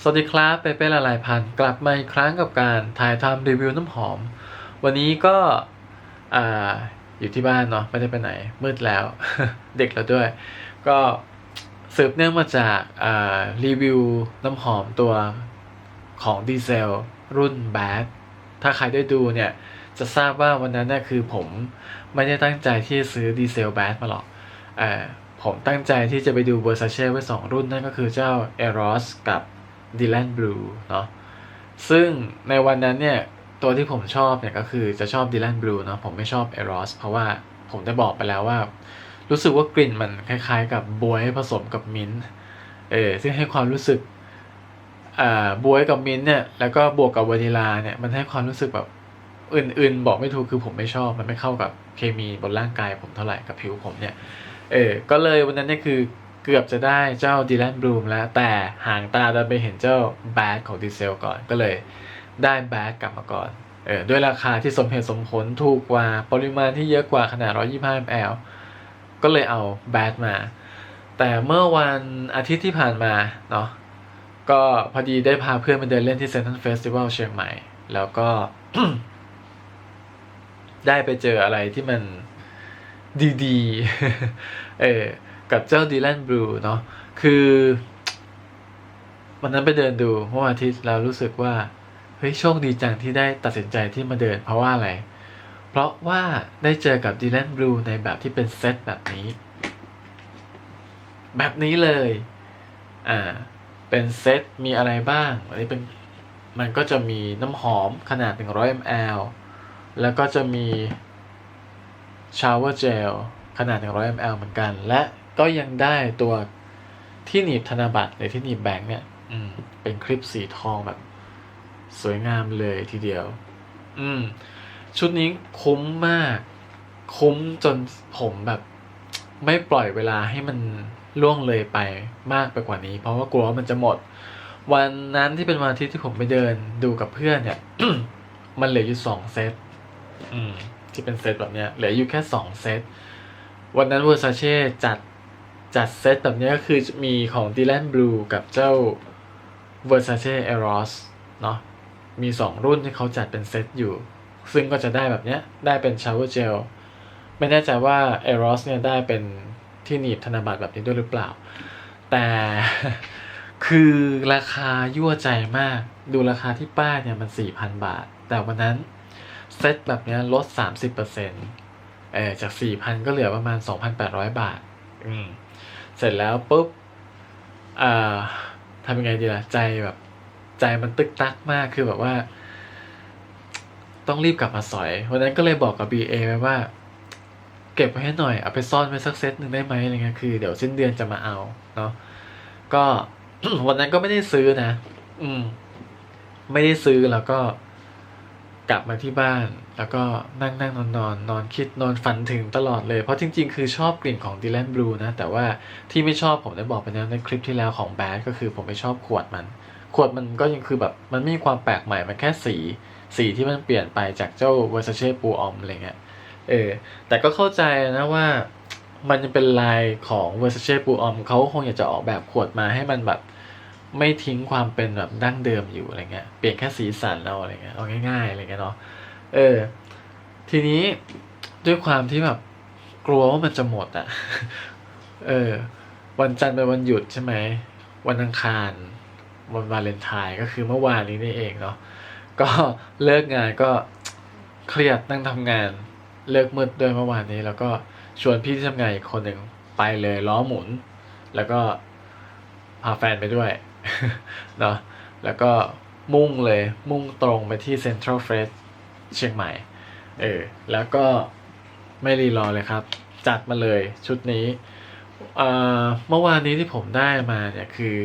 สวัสดีครับเปเป้ละลายพันกลับมาอีกครั้งกับการถ่ายทำรีวิวน้ำหอม วันนี้ก็อ่าอยู่ที่บ้านเนาะไม่ได้ไปไหนมืดแล้ว เด็กแล้วด้วย ก็สืบเนื่องมาจากอ่ารีวิวน้ำหอมตัวของดีเซลรุ่นแบดถ้าใครได้ดูเนี่ย จะทราบว่าวันนั้นน่ะคือผมไม่ได้ตั้งใจที่จะซื้อดีเซลแบดมาหรอกอ่ผมตั้งใจที่จะไปดูเวอร์ซาเช่ไว้สองรุ่นนั่นก็คือเจ้า Eros กับ Dylan Blue เนาะซึ่งในวันนั้นเนี่ย ตัวที่ผมชอบเนี่ยก็คือจะชอบ Dylan Blue เนาะผมไม่ชอบ Eros เพราะว่าผมได้บอกไปแล้วว่า รู้สึกว่ากลิ่นมันคล้ายๆ กับบวยผสมกับมิ้นเออซึ่งให้ความรู้สึกอ่าบวยกับมิ้นเนี่ยแล้วก็บวกกับวานิลาเนี่ยมันให้ความรู้สึกแบบอื่นๆ บอกไม่ถูกคือผมไม่ชอบมันไม่เข้ากับเคมีบนร่างกายผมเท่าไหร่กับผิวผมเนี่ยเออก็เลยวันนั้นเนี่ยคือ เกือบจะได้เจ้าดีแลนบลูมแล้ว แต่ห่างตาดันไปเห็นเจ้าแบดของดีเซลก่อนก็เลยได้แบดกลับมาก่อนเออด้วยราคาที่สมเหตุสมผลถูกกว่าปริมาณที่เยอะกว่าขนาด 125 ml ก็เลยเอาแบดมา แต่เมื่อวันอาทิตย์ที่ผ่านมาเนาะก็พอดีได้พาเพื่อนมาเดินเล่นที่เซนทรัลเฟสติวัลเชียงใหม่ แล้วก็ ได้ไปเจออะไรที่มันดีๆ เออ กับเจ้าดีแลนบลูเนาะคือวันนั้นไปเดินดูเมื่อวันอาทิตย์แล้วรู้สึกว่าเฮ้ยโชคดีจังที่ได้ตัดสินใจที่มาเดินเพราะว่าอะไร เพราะว่าได้เจอกับดีแลนบลูในแบบที่เป็นเซตแบบนี้ แบบนี้เลย อ่า เป็นเซตมีอะไรบ้าง อันนี้เป็นมันก็จะมีน้ำหอมขนาด 100 ml แล้วก็จะมีชาวเวอร์เจลขนาด 100 ml เหมือนกัน และ ก็ยังได้ตัวที่หนีบธนบัตรหรือที่หนีบแบงค์เนี่ยอืมเป็นคลิปสีทองแบบ สวยงามเลยทีเดียว อืม ชุดนี้คุ้มมาก คุ้มจนผมแบบ ไม่ปล่อยเวลาให้มันล่วงเลยไปมากไปกว่านี้ เพราะว่ากลัวว่ามันจะหมด วันนั้นที่เป็นวันอาทิตย์ที่ผมไปเดินดูกับเพื่อนเนี่ย มันเหลืออยู่สองเซตอืมที่เป็นเซตแบบเนี้ยเหลืออยู่แค่สองเซตวันนั้นเวอร์ซาเช่จัด จัดเซตแบบนี้ก็คือมีของดีแลนบลูกับเจ้า Versace Eros เนาะมีสองรุ่นที่เขาจัดเป็นเซตอยู่ ซึ่งก็จะได้แบบเนี้ย ได้เป็น shower gel ไม่แน่ใจว่า Eros เนี่ยได้เป็นที่หนีบธนบัตรแบบนี้ด้วยหรือเปล่า แต่คือราคายั่วใจมาก ดูราคาที่ป้ายเนี่ยมัน 4,000 บาท แต่วันนั้นเซตแบบนี้ลด 30%เออจาก 4,000 ก็เหลือประมาณ 2,800 บาท อืม เสร็จแล้วปุ๊บอ่าทำยังไงดีล่ะใจแบบ ใจมันตึกตักมากคือแบบว่า ต้องรีบกลับมาสอยวันนั้นก็เลยบอกกับ BA ไว้ว่า เก็บไว้ให้หน่อยเอาไปซ่อนไว้สักเซตหนึ่งได้ไหมอะไรเงี้ยคือเดี๋ยวสิ้นเดือนจะมาเอาเนาะก็วันนั้นก็ไม่ได้ซื้อนะ อืม ไม่ได้ซื้อแล้วก็ กลับมาที่บ้าน แล้วก็นั่งนั่งนอนนอนนอนคิดนอนฝันถึงตลอดเลย เพราะจริงๆ คือชอบกลิ่นของดีแลนบลูนะ แต่ว่าที่ไม่ชอบผมได้บอกไปแล้วในคลิปที่แล้วของแบดก็คือผมไม่ชอบขวดมัน ขวดมันก็ยังคือแบบมันไม่มีความแปลกใหม่ มันแค่สี สีที่มันเปลี่ยนไปจากเจ้าเวอร์ซาเช่ปูออมอะไรเงี้ย เออ แต่ก็เข้าใจนะว่ามันยังเป็นลายของ Versace ปูออมเขาคงอยากจะออกแบบขวดมาให้มันแบบ ไม่ทิ้งความเป็นแบบดั้งเดิมอยู่อะไรเงี้ยเปลี่ยนแค่สีสันเอาอะไรเงี้ยเอาง่ายๆอะไรเงี้ยเนาะเออ ทีนี้ด้วยความที่แบบกลัวว่ามันจะหมดอะเออ วันจันทร์เป็นวันหยุดใช่ไหมวันอังคารวันวาเลนไทน์ก็คือเมื่อวานนี้นี่เองเนาะก็เลิกงานก็เครียดนั่งทำงาน เลิกมืดด้วยเมื่อวานนี้ แล้วก็ชวนพี่ที่ทำงานอีกคนหนึ่งไปเลยล้อหมุน แล้วก็พาแฟนไปด้วย เนาะแล้วก็มุ่งเลยมุ่งตรงไปที่เซ็นทรัลเฟสเชียงใหม่ เออ แล้วก็ไม่รีรอเลยครับ จัดมาเลยชุดนี้เมื่อวานนี้ที่ผมได้มาเนี่ยคือ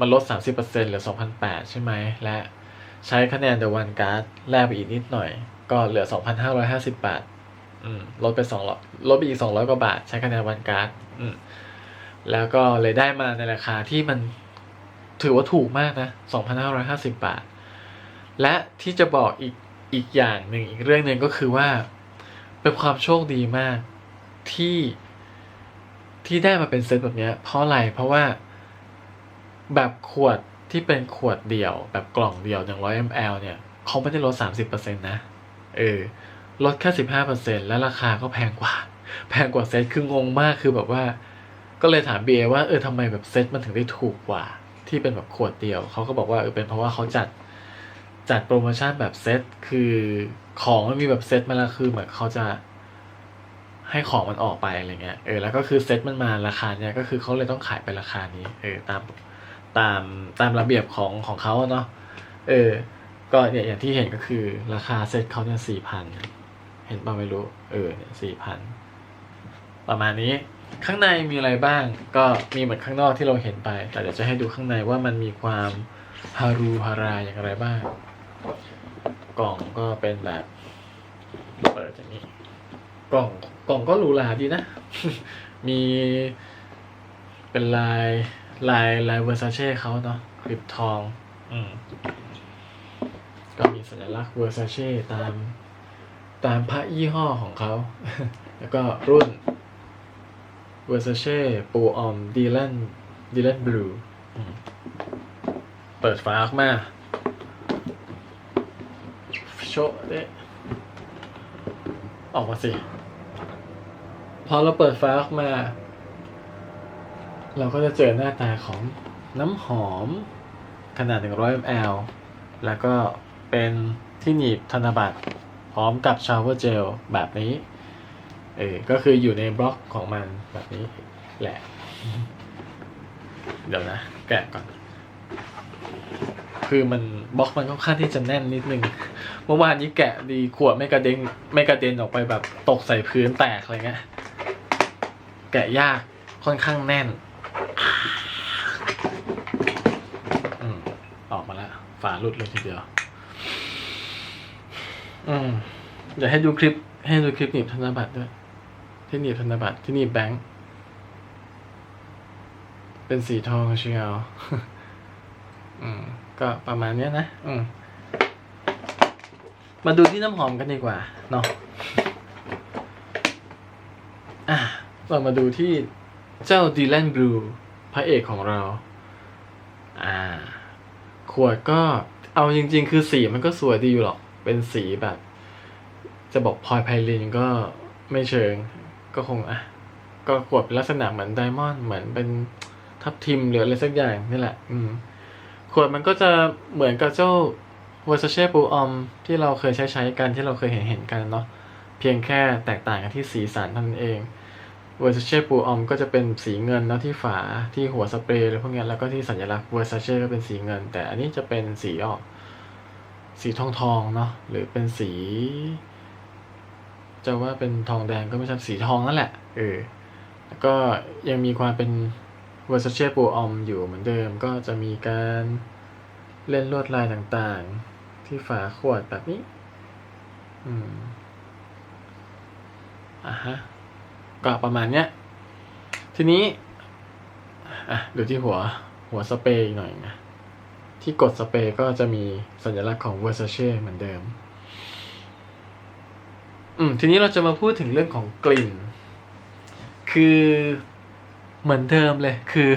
มันลด 30%เหลือ 2,008 ใช่ไหม และใช้คะแนน The One Card แลกไปอีกนิดหน่อย ก็เหลือ 2,550 บาท อืม ลดไปสองร้อยลดไปอีกสองร้อยกว่าบาท ใช้คะแนนวันการ์ดอืม แล้วก็เลยได้มาในราคาที่มัน ถือว่าถูกมากนะสองพันห้าร้อยห้าสิบบาท และที่จะบอกอีกอีกอย่างหนึ่งอีกเรื่องหนึ่งก็คือว่า เป็นความโชคดีมากที่ที่ได้มาเป็นเซตแบบนี้เพราะอะไร เพราะว่าแบบขวดที่เป็นขวดเดี่ยว แบบกล่องเดี่ยว100 ml เนี่ยเขาไม่ได้ลด 30%นะเออลดแค่15%แล้วราคาก็แพงกว่า แพงกว่าเซตคืองงมากคือแบบว่า ก็เลยถาม BA ว่าเออทำไมแบบเซตมันถึงได้ถูกกว่า ที่เป็นแบบขวดเดียว เขาก็บอกว่าเออเป็นเพราะว่าเขาจัดจัดโปรโมชั่นแบบเซตคือของมันมีแบบเซตมาแล้วคือเหมือนเขาจะให้ของมันออกไปอะไรเงี้ย เออ แล้วก็คือเซตมันมาราคาเนี้ยก็คือเขาเลยต้องขายเป็นราคานี้ เออ ตามตามตามระเบียบของของเขาเนาะ เออ ก็เนี่ยอย่างที่เห็นก็คือราคาเซตเขาเนี่ยสี่พัน เห็นป่ะไม่รู้ เออเนี่ยสี่พัน ประมาณนี้ ข้างในมีอะไรบ้าง ก็มีเหมือนข้างนอกที่เราเห็นไป แต่เดี๋ยวจะให้ดูข้างในว่ามันมีความฮารูฮาราอย่างไรบ้าง กล่องก็เป็นแบบเปิดอย่างนี้ กล่องกล่องก็หรูหราดีนะ มีเป็นลายลายลายเวอร์ซาเช่เขาเนาะคลิปทอง อืมก็มีสัญลักษณ์เวอร์ซาเช่ตามตามพระยี่ห้อของเขา แล้วก็รุ่น เวอร์ซาเช่ปูออมดีแลนดีแลนบลูเปิดฝาออกมาโชว์เด้ออกมาสิ พอเราเปิดฝาออกมา เราก็จะเจอหน้าตาของน้ำหอมขนาด 100 ml แล้วก็เป็นที่หนีบธนบัตร พร้อมกับชาวเวอร์เจลแบบนี้ เออก็คืออยู่ในบล็อกของมันแบบนี้แหละ เดี๋ยวนะ แกะก่อน คือมันบล็อกมันค่อนข้างที่จะแน่นนิดนึง เมื่อวานนี้แกะดีขวดไม่กระเด็นไม่กระเด็นออกไปแบบตกใส่พื้นแตกอะไรเงี้ย แกะยากค่อนข้างแน่นอืมออกมาแล้ว ฝาหลุดเลยทีเดียว อืมเดี๋ยวให้ดูคลิปให้ดูคลิปหนีบธนบัตรด้วย ที่หนีบธนบัตรที่หนีบแบงค์เป็นสีทองเชียวอืม ก็ประมาณนี้นะ อืม มาดูที่น้ำหอมกันดีกว่า เนาะอะเรามาดูที่เจ้าดีแลนบลูพระเอกของเรา อ่า ขวดก็เอาจริง ๆ คือสีมันก็สวยดีอยู่หรอก เป็นสีแบบ จะบอกพลอยไพลินก็ไม่เชิง ก็คงอะก็ขวดลักษณะเหมือนไดมอนด์เหมือนเป็นทับทิมหรืออะไรสักอย่างนี่แหละ อืมขวดมันก็จะเหมือนกับเจ้า Versace p u o m ที่เราเคยใช้ใช้กันที่เราเคยเห็นเห็นกันเนาะเพียงแค่แตกต่างกันที่สีสันเท่านั้นเอง Versace p u o m ก็จะเป็นสีเงินเนาะที่ฝาที่หัวสเปรย์อะไรพวกนี้แล้วก็ที่สัญลักษณ์ Versace ก็เป็นสีเงิน แต่อันนี้จะเป็นสีออก สีทองทองเนาะหรือเป็นสี จะว่าเป็นทองแดงก็ไม่ใช่สีทองนั่นแหละ เออ แล้วก็ยังมีความเป็น Versace p u o m อยู่เหมือนเดิม ก็จะมีการเล่นลวดลายต่างๆ ที่ฝาขวดแบบนี้ อืมอะฮะ ก็ประมาณเนี้ย ทีนี้ อะ ดูที่หัว หัวสเปรย์อีกหน่อยนะ ที่กดสเปรย์ก็จะมีสัญลักษณ์ของ Versace เหมือนเดิม อืมทีนี้เราจะมาพูดถึงเรื่องของกลิ่น คือเหมือนเดิมเลย คือ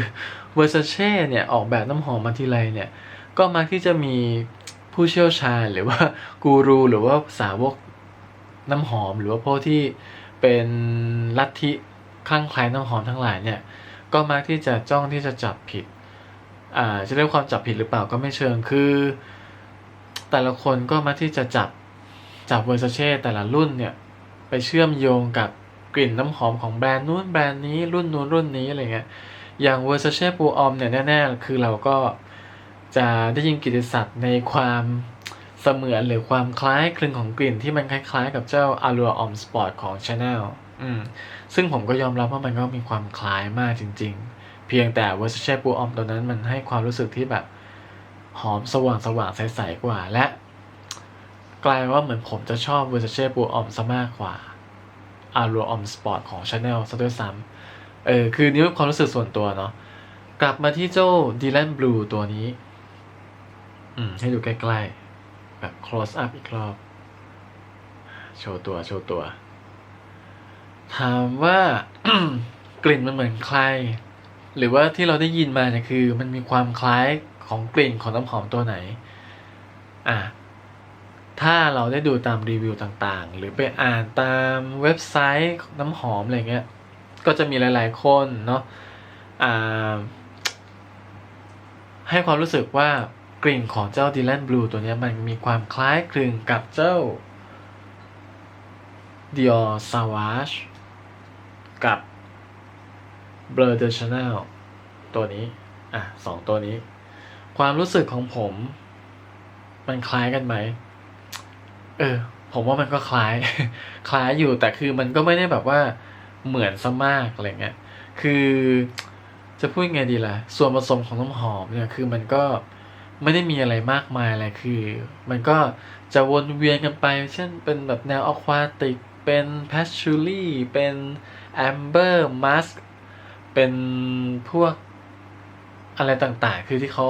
Versace เนี่ยออกแบบน้ำหอมมาทีไรเนี่ย ก็มักที่จะมีผู้เชี่ยวชาญหรือว่ากูรูหรือว่าสาวกน้ำหอมหรือว่าพวกที่เป็นลัทธิคลั่งไคล้น้ำหอมทั้งหลายเนี่ย ก็มักที่จะจ้องที่จะจับผิด อ่าจะเรียกความจับผิดหรือเปล่าก็ไม่เชิงคือ แต่ละคนก็มักที่จะจับ จับเวอร์ซเช่แต่ละรุ่นเนี่ย ไปเชื่อมโยงกับกลิ่นน้ำหอมของแบรนด์นู้นแบรนด์นี้รุ่นนู้นรุ่นนี้อะไรเงี้ยอย่าง Versace p u o m เนี่ยแน่ๆ คือเราก็จะได้ยินกิติศัพท์ในความเสมือนหรือความคล้ายคลึงของกลิ่นที่มันคล้ายๆ กับเจ้า Allure Homme Sport ของ Chanel อืมซึ่งผมก็ยอมรับว่ามันก็มีความคล้ายมากจริง ๆ เพียงแต่ Versace p u o m ตัวนั้นมันให้ความรู้สึกที่แบบหอมสว่างสว่างๆใสๆกว่า และ กลายว่าเหมือนผมจะชอบ Versace p u o m ซะมากกว่า Allure Homme Sport ของ Chanel ซะด้วยซ้ำเออคือนี่เป็นความรู้สึกส่วนตัวเนาะกลับมาที่เจ้า Dylan Blue ตัวนี้ อืม ให้ดูใกล้ๆ แบบ close up อีกรอบ โชว์ตัว โชว์ตัว ถามว่ากลิ่นมันเหมือนใคร หรือว่าที่เราได้ยินมาเนี่ยคือ มันมีความคล้ายของกลิ่นของน้ำหอมตัวไหน อะ ถ้าเราได้ดูตามรีวิวต่างๆ หรือไปอ่านตามเว็บไซต์น้ำหอมอะไรเงี้ย ก็จะมีหลาย ๆ คนเนาะให้ความรู้สึกว่ากลิ่นของเจ้า Dylan Blue ตัวนี้มันมีความคล้ายคลึงกับเจ้า Dior Sauvage กับ Blur de Chanel ตัวนี้ อะสองตัวนี้ ความรู้สึกของผม มันคล้ายกันไหม เออ ผมว่ามันก็คล้าย คล้ายอยู่แต่คือมันก็ไม่ได้แบบว่าเหมือนซะมากอะไรเงี้ย คือจะพูดไงดีล่ะ ส่วนผสมของน้ำหอมเนี่ยคือมันก็ไม่ได้มีอะไรมากมายอะไรคือ มันก็จะวนเวียนกันไป เช่นเป็นแบบแนวอควาติก เป็นแพชชูรี่เป็นแอมเบอร์มัสเป็นพวกอะไรต่างๆ คือที่เขา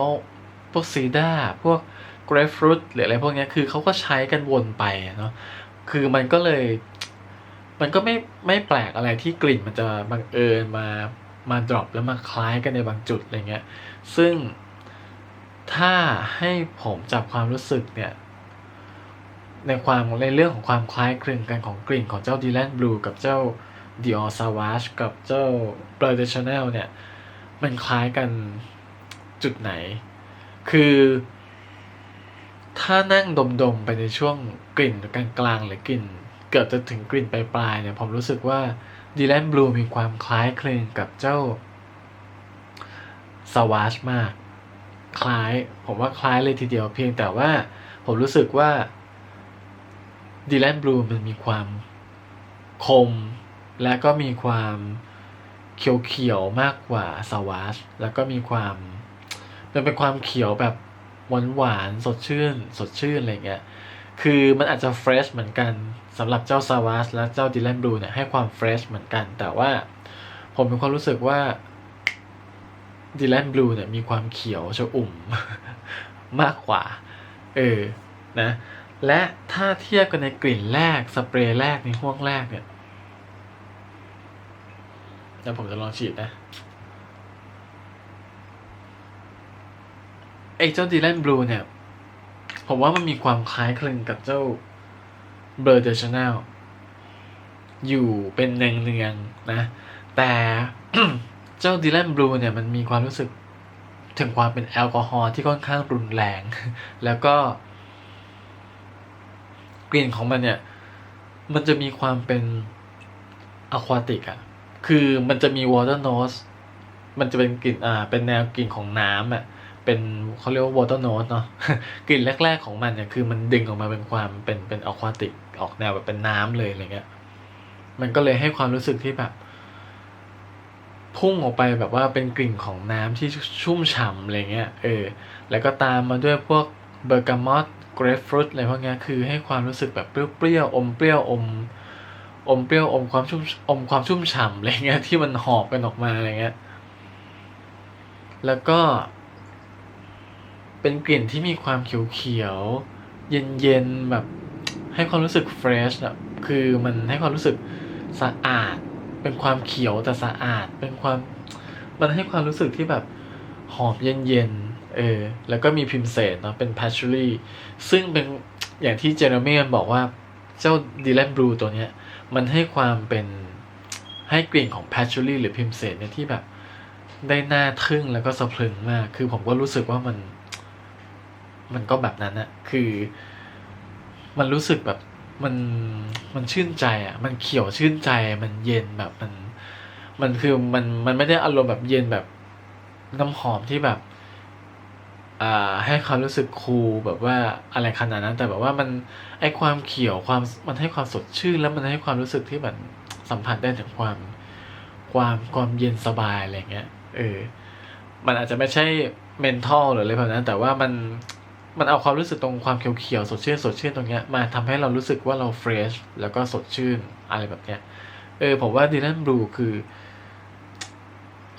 พวกซีด้าพวก เกรฟฟรุตหรืออะไรพวกนี้คือเขาก็ใช้กันวนไปเนาะคือมันก็เลย มันก็ไม่ไม่แปลกอะไรที่กลิ่นมันจะบังเอิญมามาดรอปแล้วมาคล้ายกันในบางจุดอะไรเงี้ย ซึ่งถ้าให้ผมจับความรู้สึกเนี่ย ในความในเรื่องของความคล้ายคลึงกันของกลิ่นของเจ้า Dylan Blue กับเจ้า Dior Sauvage กับเจ้า Blur de Chanel เนี่ย มันคล้ายกันจุดไหน คือ ถ้านั่งดมๆไปในช่วงกลิ่นกลางๆหรือกลิ่น เกือบจะถึงกลิ่นปลายๆเนี่ยผมรู้สึกว่า Dylan Blue มีความคล้ายคลึงกับเจ้า Sauvage มาก คล้าย ผมว่าคล้ายเลยทีเดียวเพียงแต่ว่าผมรู้สึกว่า Dylan Blue มันมีความคม และก็มีความเขียวๆมากกว่า Savage แล้วก็มีความมันเป็นความเขียวแบบ หวานๆสดชื่น สดชื่นอะไรเงี้ยคือมันอาจจะเฟรชเหมือนกันสำหรับเจ้า Savage และเจ้า Dylan Blue เนี่ยให้ความเฟรชเหมือนกัน แต่ว่าผมมีความรู้สึกว่า Dylan Blue เนี่ยมีความเขียวชอุ่มมากกว่า เออนะ และถ้าเทียบกันในกลิ่นแรกสเปรย์แรกในห้วงแรกเนี่ยเดี๋ยวผมจะลองฉีดนะ ไอ้เจ้าดีแลนบลูเนี่ย ผมว่ามันมีความคล้ายคลึงกับเจ้าเบอร์เดอร์ชแนลอยู่เป็นเนืองเนืองๆนะ แต่เจ้าดีแลนบลูเนี่ยมันมีความรู้สึกถึงความเป็นแอลกอฮอล์ที่ค่อนข้างรุนแรง แล้วก็ กลิ่นของมันเนี่ย มันจะมีความเป็นอะควาติกอะคือมันจะมีวอเตอร์โนสมันจะเป็นกลิ่นอ่าเป็นแนวกลิ่นของน้ำอะ เป็นเขาเรียกว่าวอเตอร์โนสเนาะกลิ่นแรก ๆของมันเนี่ยคือมันดึงออกมาเป็นความเป็นเป็นอควาติกออกแนวแบบเป็นน้ำเลยอะไรเงี้ย มันก็เลยให้ความรู้สึกที่แบบ พุ่งออกไปแบบว่าเป็นกลิ่นของน้ำที่ชุ่มฉ่ำอะไรเงี้ยเออ แล้วก็ตามมาด้วยพวกเบอร์กามอตเกรฟฟรุตอะไรพวกเนี้ยคือให้ความรู้สึกแบบเปรี้ยวๆอมเปรี้ยวอมอมเปรี้ยวอมความชุ่มอมความชุ่มฉ่ำอะไรเงี้ยที่มันหอบกันออกมาอะไรเงี้ย แล้วก็ เป็นกลิ่นที่มีความเขียวๆ เย็นๆ แบบ ให้ความรู้สึกเฟรชอะคือมันให้ความรู้สึกสะอาด เป็นความเขียวแต่สะอาด เป็นความ มันให้ความรู้สึกที่แบบหอมเย็นๆ เออ แล้วก็มีพิมเศษเนาะ เป็นพ a ช u รี่ซึ่งเป็นอย่างที่เจเรมี่มันบอกว่าเจ้าดีแลนบลูตัวเนี้ย มันให้ความเป็นให้กลิ่นของ p a ช u รี่หรือพิมเศษเนี่ยที่แบบได้หน่าทึ่งแล้วก็สะพรึงมาก คือผมก็รู้สึกว่ามัน มันก็แบบนั้นอะคือ มันรู้สึกแบบมันมันชื่นใจอะมันเขียวชื่นใจมันเย็นแบบมัน มันคือมันมันไม่ได้อารมณ์แบบเย็นแบบน้ำหอมที่แบบอ่าให้ความรู้สึกคูลแบบว่าอะไรขนาดนั้น แต่แบบว่ามันไอความเขียวความมันให้ความสดชื่น แล้วมันให้ความรู้สึกที่แบบสัมผัสได้ถึงความความความเย็นสบายอะไรเงี้ย เออ มันอาจจะไม่ใช่เมนทัลหรืออะไรแบบนั้น แต่ว่ามัน มันเอาความรู้สึกตรงความเขียวๆสดชื่นสดชื่นตรงเนี้ยมาทำให้เรารู้สึกว่าเราเฟรชแล้วก็สดชื่นอะไรแบบเนี้ยเออผมว่าดีแลนบลูคือ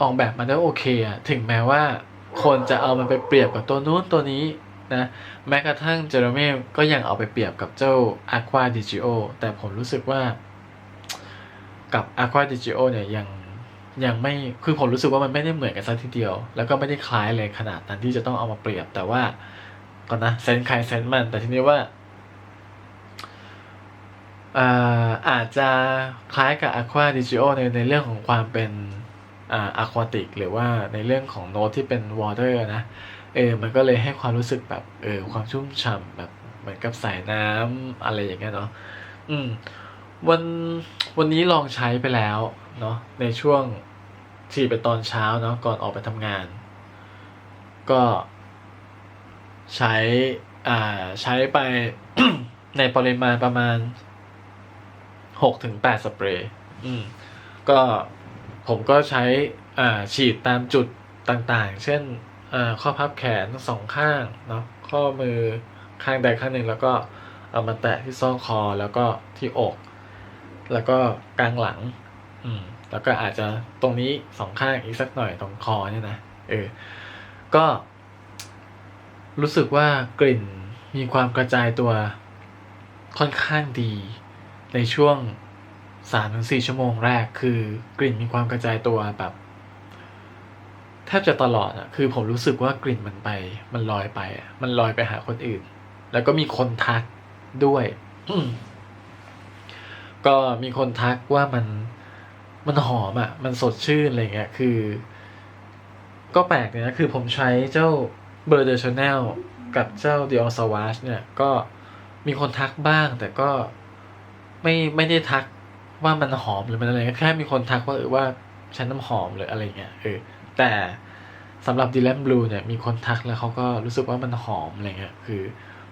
ออกแบบมาได้โอเคอะถึงแม้ว่าคนจะเอามันไปเปรียบกับตัวนู้นตัวนี้นะแม้กระทั่งเจอร์เมก็ยังเอาไปเปรียบกับเจ้า Aqua Digio แต่ผมรู้สึกว่ากับ Aqua Digio เนี่ยยังยังไม่คือผมรู้สึกว่ามันไม่ได้เหมือนกันซะทีเดียว แล้วก็ไม่ได้คล้ายเลยขนาดนั้นที่จะต้องเอามาเปรียบแต่ว่า ก่อนนะเซนใครเซนมัน แต่ทีนี้ว่าอาอาจจะคล้ายกับ Aqua d i g i o ในในเรื่องของความเป็นอ่า aquatic หรือว่าในเรื่องของโน้ตที่เป็น water นะเออมันก็เลยให้ความรู้สึกแบบเออความชุ่มฉ่ำแบบเหมือนกับสายน้ำอะไรอย่างเงี้ยเนาะอืมวันวันนี้ลองใช้ไปแล้วเนาะในช่วงที่เป็นตอนเช้าเนาะก่อนออกไปทำงาน ก็ ใช้อ่าใช้ไปในปริมาณประมาณหกถึงแปดสเปรย์อืมก็ผมก็ใช้อ่าฉีดตามจุดต่างๆ เช่นอ่าข้อพับแขนทั้งสองข้างเนาะข้อมือข้างใดข้างหนึ่งแล้วก็เอามาแตะที่ซอกคอแล้วก็ที่อก แล้วก็กลางหลัง อืม แล้วก็อาจจะตรงนี้สองข้างอีกสักหน่อยตรงคอเนี่ยนะเออก็ รู้สึกว่ากลิ่นมีความกระจายตัวค่อนข้างดี ในช่วงสามถึงสี่ชั่วโมงแรก คือกลิ่นมีความกระจายตัวแบบแทบจะตลอดอะคือผมรู้สึกว่ากลิ่นมันไป มันลอยไปอะมันลอยไปหาคนอื่น แล้วก็มีคนทักด้วยก็มีคนทักว่ามันมันหอมอะ มันสดชื่นอะไรเงี้ย คือ ก็แปลกเนี่ยนะคือผมใช้เจ้า เบอร์เดอร์ชาแนลกับเจ้า Dior Sauvage เนี่ย ก็มีคนทักบ้าง แต่ก็ไม่ไม่ได้ทักว่ามันหอมหรือมันอะไรแค่มีคนทักว่าเออว่าใช้น้ำหอมหรืออะไรเงี้ยเออแต่สำหรับ Dylan Blue เนี่ยมีคนทักแล้วเขาก็รู้สึกว่ามันหอมอะไรเงี้ยคือ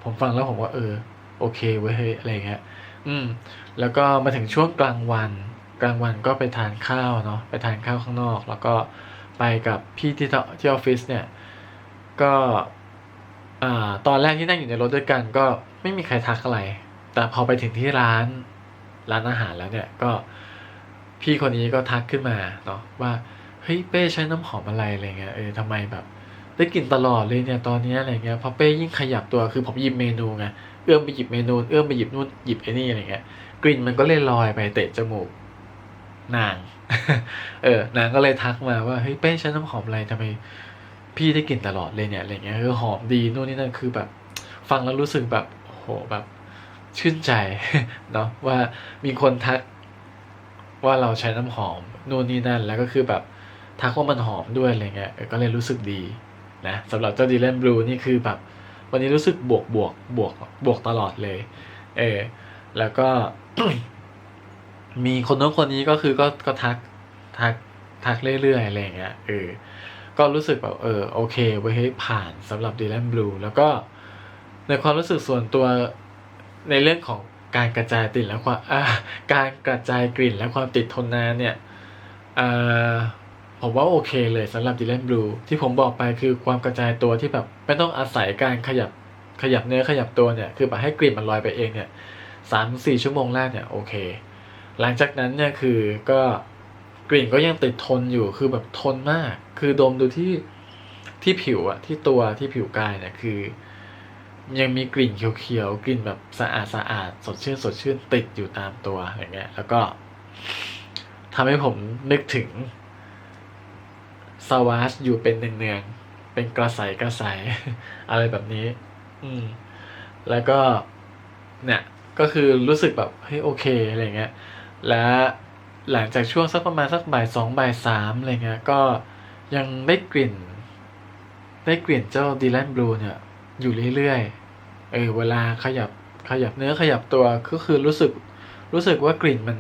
ผมฟังแล้วผมว่าเออ โอเคเว้ยอะไรเงี้ยอืม แล้วก็มาถึงช่วงกลางวัน กลางวันก็ไปทานข้าวเนาะไปทานข้าวข้างนอก แล้วก็ไปกับพี่ที่ที่ออฟฟิศเนี่ย ก็อ่าตอนแรกที่นั่งอยู่ในรถด้วยกัน ก็ไม่มีใครทักอะไร แต่พอไปถึงที่ร้านร้านอาหารแล้วเนี่ยก็พี่คนนี้ก็ทักขึ้นมาเนาะว่าเฮ้ยเป้ใช้น้ำหอมอะไรอะไรเงี้ยเออทำไมแบบ ได้กลิ่นตลอดเลยเนี่ยตอนนี้อะไรเงี้ยพอเป้ยิ่งขยับตัวคือผมหยิบเมนูไงเอื้อมไปหยิบเมนูเอื้อมไปหยิบนู่นหยิบไอ้นี่อะไรเงี้ยกลิ่นมันก็เลยลอยไปเตะจมูกนาง เออนางก็เลยทักมาว่าเฮ้ยเป้ใช้น้ำหอมอะไรทำไม พี่ได้กลิ่นตลอดเลยเนี่ยอะไรเงี้ยคือหอมดีนู่นนี่นั่นคือแบบ ฟังแล้วรู้สึกแบบโหแบบชื่นใจเนาะว่ามีคนทักว่าเราใช้น้ำหอมนู่นนี่นั่น แล้วก็คือแบบทักว่ามันหอมด้วยอะไรเงี้ยก็เลยรู้สึกดีนะสำหรับเจ้าดีเลนบลูนี่คือแบบ วันนี้รู้สึกบวกบวกบวกบวกตลอดเลย เออแล้วก็ มีคนโน้นคนนี้ก็คือก็ก็ทักทักทักเรื่อยๆอะไรเงี้ยเออ ก็รู้สึกแบบเออโอเคเว้ยเฮ้ยผ่านสำหรับ Dylan Blue แล้วก็ในความรู้สึกส่วนตัวในเรื่องของการกระจายกลิ่นและความการกระจายกลิ่นและความติดทนนานเนี่ยผมว่าโอเคเลยสำหรับ Dylan Blue ที่ผมบอกไปคือความกระจายตัวที่แบบไม่ต้องอาศัยการขยับขยับเนื้อขยับตัวเนี่ยคือแบบให้กลิ่นมันลอยไปเองเนี่ยสามสี่ชั่วโมงแรกเนี่ยโอเค หลังจากนั้นเนี่ยคือก็ กลิ่นก็ยังติดทนอยู่คือแบบทนมาก คือดมดูที่ที่ผิวอะที่ตัวที่ผิวกายเนี่ยคือ ยังมีกลิ่นเขียวๆกลิ่นแบบสะอาดสะอาดสดชื่นสดชื่นติดอยู่ตามตัวอย่างเงี้ย แล้วก็ทำให้ผมนึกถึงสวาชอยู่เป็นเนืองๆเป็นกระใสกระใสอะไรแบบนี้ อืม แล้วก็เนี่ยก็คือรู้สึกแบบเฮ้ยโอเคอะไรเงี้ย และ หลังจากช่วงสักประมาณสักบ่ายสองบ่ายสามอะไรเงี้ยก็ยังได้กลิ่น ได้กลิ่นเจ้าดีแลนบลูเนี่ย อยู่เรื่อยๆเออเวลาขยับขยับเนื้อขยับตัวก็คือรู้สึกรู้สึกว่ากลิ่นมัน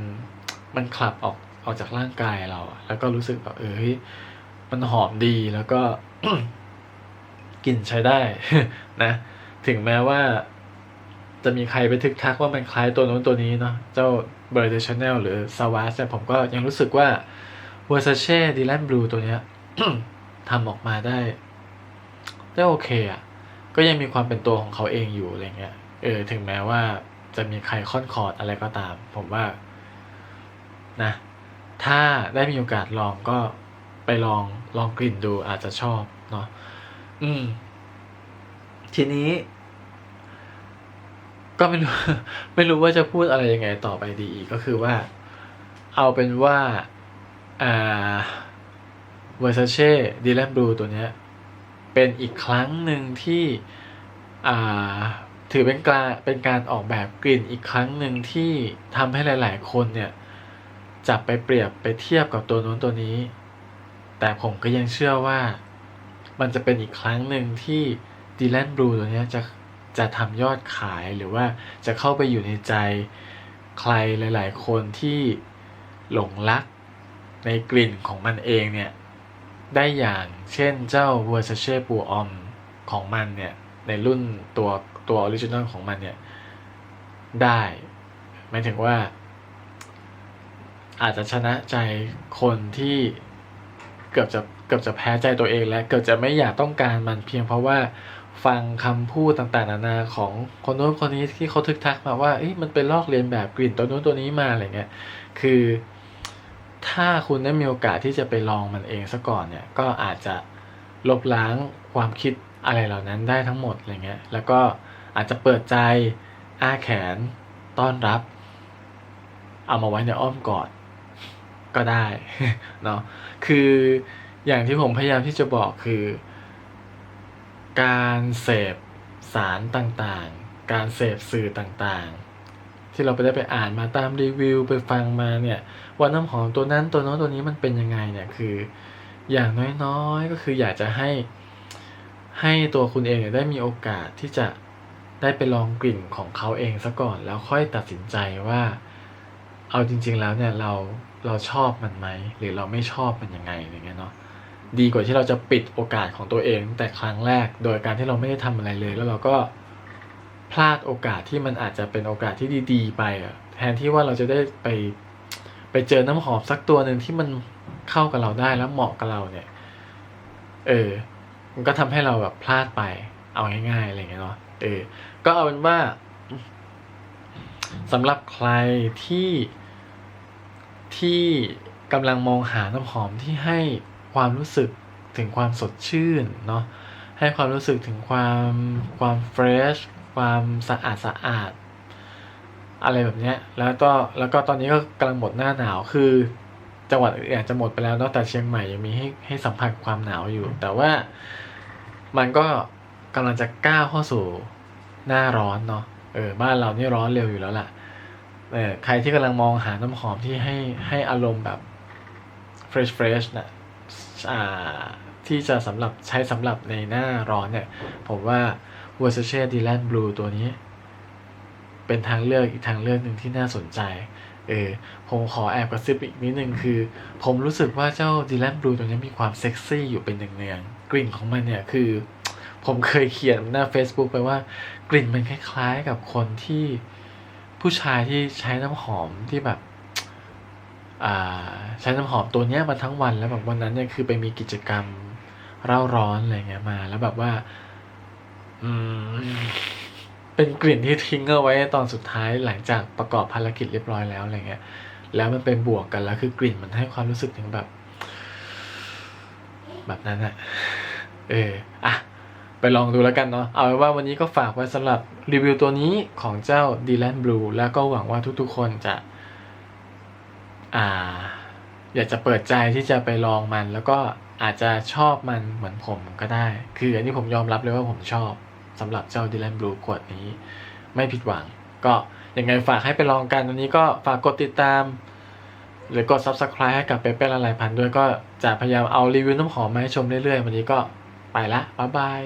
มันขับออกออกจากร่างกายเรา แล้วก็รู้สึกแบบเออเฮ้ยมันหอมดีแล้วก็กลิ่นใช้ได้นะ ถึงแม้ว่า จะมีใครไปทึกทักว่ามันคล้ายตัวโน้นตัวนี้เนาะเจ้าเบอร์เดชแนลหรือซาวาสเนี่ยผมก็ยังรู้สึกว่าเวอร์ซาเช่ดีแลนบลูตัวเนี้ยทำออกมาได้ ได้โอเคอะ่ะ ก็ยังมีความเป็นตัวของเขาเองอยู่อะไรเงี้ยเออถึงแม้ว่าจะมีใครค่อนคอร์ดอะไรก็ตาม ผมว่านะถ้าได้มีโอกาสลองก็ไปลองลองกลิ่นดูอาจจะชอบเนาะอืม ทีนี้ ก็ไม่รู้ไม่รู้ว่าจะพูดอะไรยังไงต่อไปดีอีกก็คือว่า เอาเป็นว่าอ่า Versace Dylan Blue ตัวเนี้ยเป็นอีกครั้งหนึ่งที่อ่าถือเป็นการเป็นการออกแบบกลิ่นอีกครั้งหนึ่งที่ทำให้หลาย ๆ คนเนี่ยจับไปเปรียบไปเทียบกับตัวนู้นตัวนี้ แต่ผมก็ยังเชื่อว่ามันจะเป็นอีกครั้งหนึ่งที่ดีแลนบลูตัวเนี้ยจะ จะทำยอดขายหรือว่าจะเข้าไปอยู่ในใจใครหลาย ๆ คนที่หลงรักในกลิ่นของมันเองเนี่ย ได้อย่างเช่นเจ้า Versace ปูออมของมันเนี่ย ในรุ่นตัวตัวออริจินอลของมันเนี่ย ได้หมายถึงว่า อาจจะชนะใจคนที่เกือบจะเกือบจะแพ้ใจตัวเองและเกือบจะไม่อยากต้องการมันเพียงเพราะว่า ฟังคำพูดต่างๆนานาของคนโน้นคนนี้ที่เขาทึกทักมาว่าเอ้ยมันเป็นลอกเลียนแบบกลิ่นตัวโน้นตัวนี้มาอะไรเงี้ยคือ ถ้าคุณได้มีโอกาสที่จะไปลองมันเองซะก่อนเนี่ยก็อาจจะลบล้างความคิดอะไรเหล่านั้นได้ทั้งหมดอะไรเงี้ยแล้วก็อาจจะเปิดใจอ้าแขนต้อนรับ เอามาไว้ในอ้อมกอดก็ได้เนาะคืออย่างที่ผมพยายามที่จะบอกคือ การเสพสารต่างๆ การเสพสื่อต่างๆ ที่เราไปได้ไปอ่านมาตามรีวิวไปฟังมาเนี่ยว่าน้ำหอมตัวนั้นตัวน้นตัวนี้มันเป็นยังไงเนี่ยคืออย่างน้อยๆก็คืออยากจะให้ให้ตัวคุณเองเนี่ยได้มีโอกาสที่จะได้ไปลองกลิ่นของเขาเองซะก่อน แล้วค่อยตัดสินใจว่า เอาจริง ๆ แล้วเนี่ยเราเราชอบมันไหมหรือเราไม่ชอบมันยังไงอย่างเงี้ยเนาะ ดีกว่าที่เราจะปิดโอกาสของตัวเอง แต่ครั้งแรกโดยการที่เราไม่ได้ทำอะไรเลย แล้วเราก็พลาดโอกาสที่มันอาจจะเป็นโอกาสที่ดีๆ ไปอะแทนที่ว่าเราจะได้ไปไปเจอน้ำหอมสักตัวหนึ่งที่มันเข้ากับเราได้แล้วเหมาะกับเราเนี่ย เออ มันก็ทำให้เราแบบพลาดไป เอาง่ายๆอะไรเงี้ยเนาะ เออ ก็เอาเป็นว่าสำหรับใครที่ที่กำลังมองหาน้ำหอมที่ให้ ความรู้สึกถึงความสดชื่นเนาะให้ความรู้สึกถึงความความเฟรชความสะอาดสะอาด อะไรแบบเนี้ยแล้วก็แล้วก็ตอนนี้ก็กำลังหมดหน้าหนาวคือ จังหวัดอื่นอาจจะหมดไปแล้วเนาะแต่เชียงใหม่ยังมีให้ให้สัมผัสความหนาวอยู่ แต่ว่ามันก็กำลังจะก้าวเข้าสู่หน้าร้อนเนาะเออบ้านเรานี่ร้อนเร็วอยู่แล้วล่ะเออใครที่กำลังมองหาน้ำหอมที่ให้ให้อารมณ์แบบ fresh fresh นะอ่า ที่จะสำหรับใช้สำหรับในหน้าร้อนเนี่ย ผมว่า Versace Dylan Blue ตัวนี้ เป็นทางเลือกอีกทางเลือกหนึ่งที่น่าสนใจ เออ ผมขอแอบกระซิบอีกนิดนึงคือ ผมรู้สึกว่าเจ้า Dylan Blue ตัวนี้มีความเซ็กซี่อยู่เป็นเนืองๆกลิ่นของมันเนี่ยคือ ผมเคยเขียนหน้า Facebook ไปว่ากลิ่นมันคล้ายๆกับคนที่ผู้ชายที่ใช้น้ำหอมที่แบบ ใช้น้ำหอมตัวเนี้ยมาทั้งวันแล้วแบบวันนั้นเนี่ยคือไปมีกิจกรรมเร่าร้อนอะไรเงี้ยมา แล้วแบบว่า อืมเป็นกลิ่นที่ทิ้งเอาไว้ตอนสุดท้ายหลังจากประกอบภารกิจเรียบร้อยแล้วอะไรเงี้ย แล้วมันเป็นบวกกันแล้วคือกลิ่นมันให้ความรู้สึกถึงแบบ แบบนั้นอะเอออะไปลองดูแล้วกันเนาะ เอาเป็นว่าวันนี้ก็ฝากไว้สำหรับรีวิวตัวนี้ของเจ้า Dylan Blue แล้วก็หวังว่าทุกๆคนจะ อ่า อยากจะเปิดใจที่จะไปลองมัน แล้วก็อาจจะชอบมันเหมือนผมก็ได้ คืออันนี้ผมยอมรับเลยว่าผมชอบสำหรับเจ้า Dylan Blue ขวดนี้ ไม่ผิดหวัง ก็ยังไงฝากให้ไปลองกันวันนี้ก็ฝากกดติดตาม หรือกด Subscribe ให้กับเปเป้ละลายพันด้วยก็จะพยายามเอารีวิวน้ำหอมมาให้ชมเรื่อยๆ วันนี้ก็ไปละบ๊ายบาย